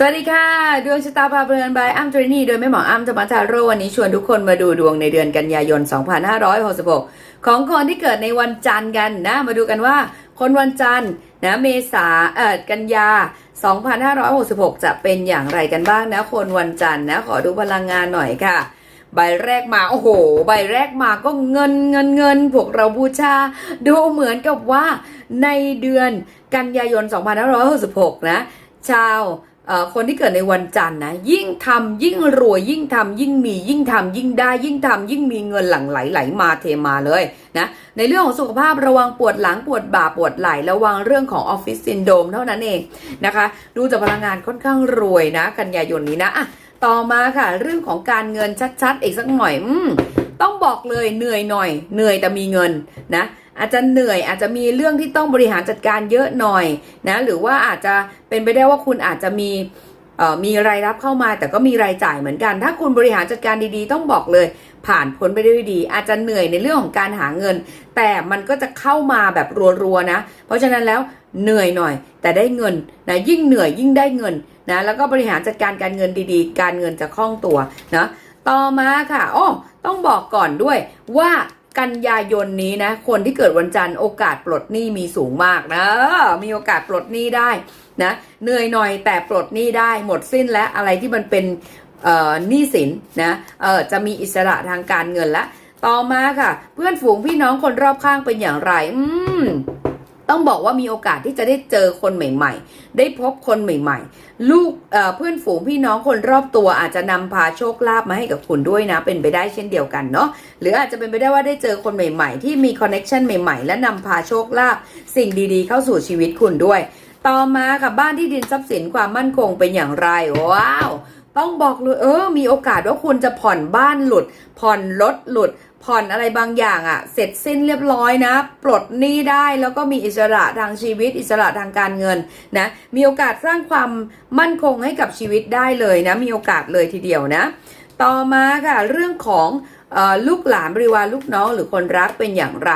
สวัสดีค่ะ ดวงชะตาพาเพลินบายอ้ำตรีนีโดยแม่หมออ้ำธรรมทาโรวันนี้ชวนทุกคนมาดูดวงในเดือนกันยายน 2566 ของคนที่เกิดในวันจันทร์กันนะ มาดูกันว่า คนวันจันทร์นะเมษาเอ่อกันยา 2566 จะเป็นอย่างไรกันบ้างนะ คนวันจันทร์นะขอดูพลังงานหน่อยค่ะ ใบแรกมาโอ้โห ใบแรกมาก็เงินเงินเงินพวกเราบูชา ดูเหมือนกับว่าในเดือนกันยายน 2566 นะ ชาวเอ่อ คนที่เกิดในวันจันทร์นะยิ่งทำยิ่งรวยยิ่งทำยิ่งมียิ่งทำยิ่งได้ยิ่งทำยิ่งมีเงินหลั่งไหลไหลมาเทมาเลยนะในเรื่องของสุขภาพระวังปวดหลังปวดบ่าปวดไหล่ระวังเรื่องของออฟฟิศซินโดมเท่านั้นเองนะคะ ดูจากพลังงานค่อนข้างรวยนะ กันยายนนี้นะอะต่อมาค่ะ เรื่องของการเงินชัดๆ อีกสักหน่อย อืมต้องบอกเลยเหนื่อยหน่อย เหนื่อยแต่มีเงินนะ อาจจะเหนื่อยอาจจะมีเรื่องที่ต้องบริหารจัดการเยอะหน่อยนะหรือว่าอาจจะเป็นไปได้ว่าคุณอาจจะมีเอ่อมีรายรับเข้ามาแต่ก็มีรายจ่ายเหมือนกัน ถ้าคุณบริหารจัดการดีๆ ต้องบอกเลย ผ่านพ้นไปได้ด้วยดี อาจจะเหนื่อยในเรื่องของการหาเงิน แต่มันก็จะเข้ามาแบบรัวๆนะ เพราะฉะนั้นแล้วเหนื่อยหน่อย แต่ได้เงินนะยิ่งเหนื่อยยิ่งได้เงินนะแล้วก็บริหารจัดการการเงินดีๆ การเงินจะคล่องตัวนะต่อมาค่ะอ้อต้องบอกก่อนด้วยว่า กันยายนนี้นะ คนที่เกิดวันจันทร์โอกาสปลดหนี้มีสูงมากนะ มีโอกาสปลดหนี้ได้นะเหนื่อยหน่อยแต่ปลดหนี้ได้หมดสิ้นและอะไรที่มันเป็นหนี้สินนะจะมีอิสระทางการเงินละ ต่อมาค่ะ เพื่อนฝูงพี่น้องคนรอบข้างเป็นอย่างไร อืม ต้องบอกว่ามีโอกาสที่จะได้เจอคนใหม่ ๆ ได้พบคนใหม่ ๆ ลูกเเพื่อนฝูงพี่น้องคนรอบตัวอาจจะนำพาโชคลาภมาให้กับคุณด้วยนะ เป็นไปได้เช่นเดียวกันเนาะหรืออาจจะเป็นไปได้ว่าได้เจอคนใหม่ ๆ ที่มีคอนเน็ชันใหม่ ๆ และนำพาโชคลาภสิ่งดี ๆ เข้าสู่ชีวิตคุณด้วย ต่อมาค่ะบ้านที่ดินทรัพย์สินความมั่นคงเป็นอย่างไรว้าว ต้องบอกเลยเออมีโอกาสว่าคุณจะผ่อนบ้านหลุด ผ่อนรถหลุด ผ่อนอะไรบางอย่างอะ่ะ เสร็จสิ้นเรียบร้อยนะ ปลดหนี้ได้แล้วก็มีอิสระทางชีวิต อิสระทางการเงินนะ มีโอกาสสร้างความมั่นคงให้กับชีวิตได้เลยนะ มีโอกาสเลยทีเดียวนะ ต่อมาค่ะเรื่องของ ลูกหลานบริวารลูกน้องหรือคนรักเป็นอย่างไร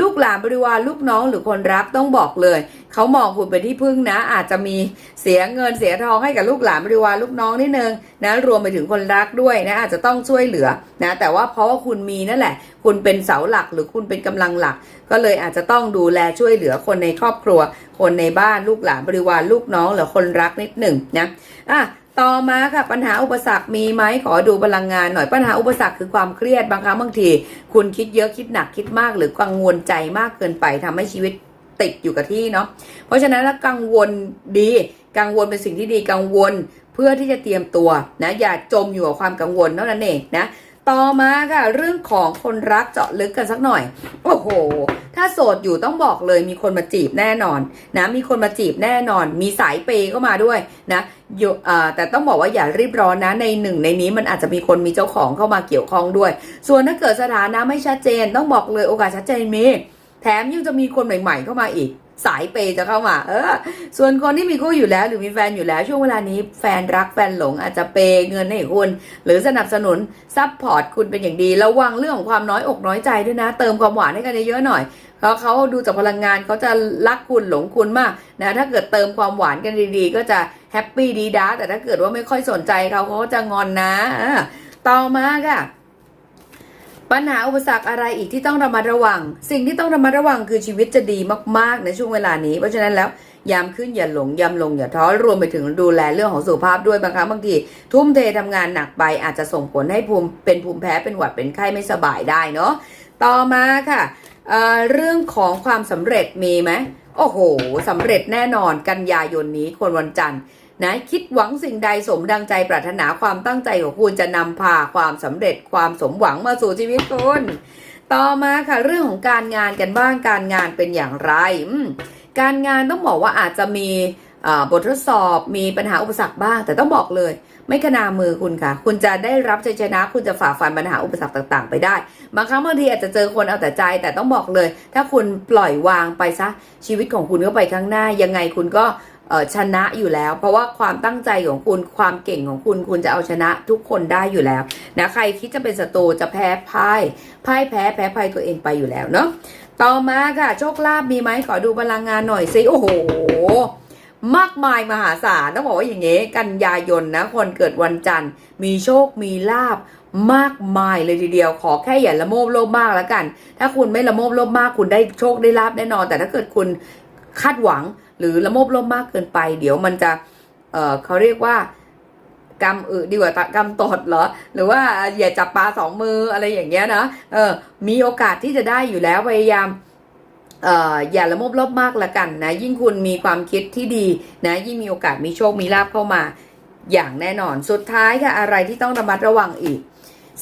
ลูกหลานบริวารลูกน้องหรือคนรักต้องบอกเลย เขามองคุณเป็นที่พึ่งนะ อาจจะมีเสียเงินเสียทองให้กับลูกหลานบริวารลูกน้องนิดนึงนะรวมไปถึงคนรักด้วยนะอาจจะต้องช่วยเหลือนะแต่ว่าเพราะว่าคุณมีนั่นแหละ คุณเป็นเสาหลักหรือคุณเป็นกำลังหลัก ก็เลยอาจจะต้องดูแลช่วยเหลือคนในครอบครัว คนในบ้านลูกหลานบริวารลูกน้องหรือคนรักนิดหนึ่งนะอะ ต่อมาค่ะปัญหาอุปสรรคมีไหมขอดูพลังงานหน่อยปัญหาอุปสรรคคือความเครียดบางครั้งบางที คุณคิดเยอะคิดหนักคิดมาก หรือกังวลใจมากเกินไปทำให้ชีวิตติดอยู่กับที่เนาะเพราะฉะนั้นแล้วกังวลดีกังวลเป็นสิ่งที่ดีกังวลเพื่อที่จะเตรียมตัวนะอย่าจมอยู่กับความกังวลเท่านั้นเองนะต่อมาค่ะเรื่องของคนรักเจาะลึกกันสักหน่อย โอ้โห ถ้าโสดอยู่ต้องบอกเลยมีคนมาจีบแน่นอนนะมีคนมาจีบแน่นอน มีสายเปย์เข้ามาด้วยนะยแต่ต้องบอกว่าอย่ารีบร้อนนะในหนึ่งในนี้มันอาจจะมีคนมีเจ้าของเข้ามาเกี่ยวข้องด้วย ส่วนถ้าเกิดสถานะไม่ชัดเจน ต้องบอกเลยโอกาสชัดเจนมีแถมยังจะมีคนใหม่ ๆ เข้ามาอีกสายเปย์จะเข้ามา เออ ส่วนคนที่มีคู่อยู่แล้ว หรือมีแฟนอยู่แล้ว ช่วงเวลานี้แฟนรักแฟนหลงอาจจะเปย์เงินให้คุณ หรือสนับสนุนซัพพอร์ตคุณเป็นอย่างดี ระวังเรื่องของความน้อยอกน้อยใจด้วยนะ เติมความหวานให้กันเยอะหน่อย เพราะเขาดูจากพลังงานเขาจะรักคุณหลงคุณมากนะถ้าเกิดเติมความหวานกันดีๆ ก็จะแฮปปี้ดีด้าแต่ถ้าเกิดว่าไม่ค่อยสนใจเขาเขาก็จะงอนนะต่อมาค่ะปัญหาอุปสรรคอะไรอีกที่ต้องระมัดระวัง สิ่งที่ต้องระมัดระวังคือชีวิตจะดีมากๆ ในช่วงเวลานี้ เพราะฉะนั้นแล้วยามขึ้นอย่าหลงยามลงอย่าท้อรวมไปถึงดูแลเรื่องของสุขภาพด้วยบางครั้งบางทีทุ่มเททำงานหนักไปอาจจะส่งผลให้ภูมิเป็นภูมิแพ้เป็นหวัดเป็นไข้ไม่สบายได้เนาะ ต่อมาค่ะเเรื่องของความสำเร็จมีไหมโอ้โหสำเร็จแน่นอนกันยายนนี้คนวันจันทร์นะคิดหวังสิ่งใดสมดังใจปรารถนาความตั้งใจของคุณจะนำพาความสำเร็จความสมหวังมาสู่ชีวิตคุณต่อมาค่ะเรื่องของการงานกันบ้างการงานเป็นอย่างไร การงานต้องบอกว่าอาจจะมี บททดสอบมีปัญหาอุปสรรคบ้าง แต่ต้องบอกเลย ไม่ขนามือคุณค่ะ คุณจะได้รับชัยชนะ คุณจะฝ่าฟันปัญหาอุปสรรคต่าง ๆ ไปได้ บางครั้งบางทีอาจจะเจอคนเอาแต่ใจ แต่ต้องบอกเลย ถ้าคุณปล่อยวางไปซะชีวิตของคุณก็ไปข้างหน้า ยังไงคุณก็ชนะอยู่แล้ว เพราะว่าความตั้งใจของคุณความเก่งของคุณคุณจะเอาชนะทุกคนได้อยู่แล้วนะใครคิดจะเป็นศัตรูจะแพ้พ่ายพ่ายแพ้แพ้ภัยตัวเองไปอยู่แล้วเนาะต่อมาค่ะโชคลาภมีไหมขอดูพลังงานหน่อยสิโอ้โห มากมายมหาศาลต้องบอกว่าอย่างงี้กันยายนนะคนเกิดวันจันทร์ มีโชคมีลาบมากมายเลยทีเดียวขอแค่อย่าละโมบโลภมากแล้วกัน ถ้าคุณไม่ละโมบโลภมากคุณได้โชคได้ลาบแน่นอน แต่ถ้าเกิดคุณคาดหวังหรือละโมบโลภมากเกินไป เดี๋ยวมันจะเเขาเรียกว่ากำอึดีกว่ากำตดเหรอ หรือว่าอย่าจับปลาสองมืออะไรอย่างเงี้ยนะเออมีโอกาสที่จะได้อยู่แล้วพยายาม อย่าละโมบลบมากละกันนะยิ่งคุณมีความคิดที่ดีนะยิ่งมีโอกาสมีโชคมีลาภเข้ามาอย่างแน่นอนสุดท้ายค่ะอะไรที่ต้องระมัดระวังอีก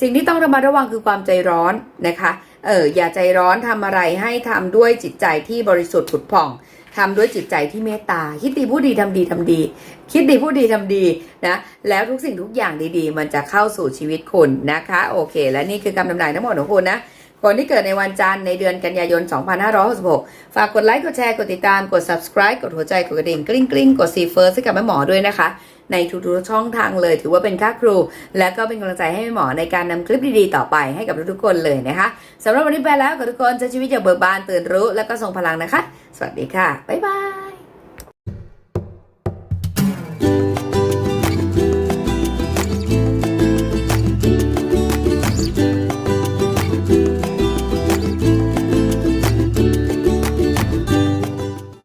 สิ่งที่ต้องระมัดระวังคือความใจร้อนนะคะเอออย่าใจร้อนทำอะไรให้ทำด้วยจิตใจที่บริสุทธิ์ผุดผ่องทำด้วยจิตใจที่เมตตา คิดดีพูดดีทำดีทำดี คิดดีพูดดีทำดีนะแล้วทุกสิ่งทุกอย่างดีๆ มันจะเข้าสู่ชีวิตคุณนะคะ โอเค และนี่คือคำทำนายทั้งหมดของคุณนะ คนที่เกิดในวันจันทร์ในเดือนกันยายน 2566 ฝากกดไลค์ กดแชร์ กดติดตาม กด subscribe กดหัวใจ กดกระดิ่ง กริ๊งกริ๊งกดซีเฟิร์สให้กับแม่หมอด้วยนะคะ ในทุกๆช่องทางเลย ถือว่าเป็นค่าครู และก็เป็นกำลังใจให้แม่หมอในการนำคลิปดีๆ ต่อไปให้กับทุกๆคนเลยนะคะสำหรับวันนี้ไปแล้วกับทุกคนใช้ชีวิตอย่าเบิกบานตื่นรู้ และก็ทรงพลังนะคะ สวัสดีค่ะ บ๊ายบาย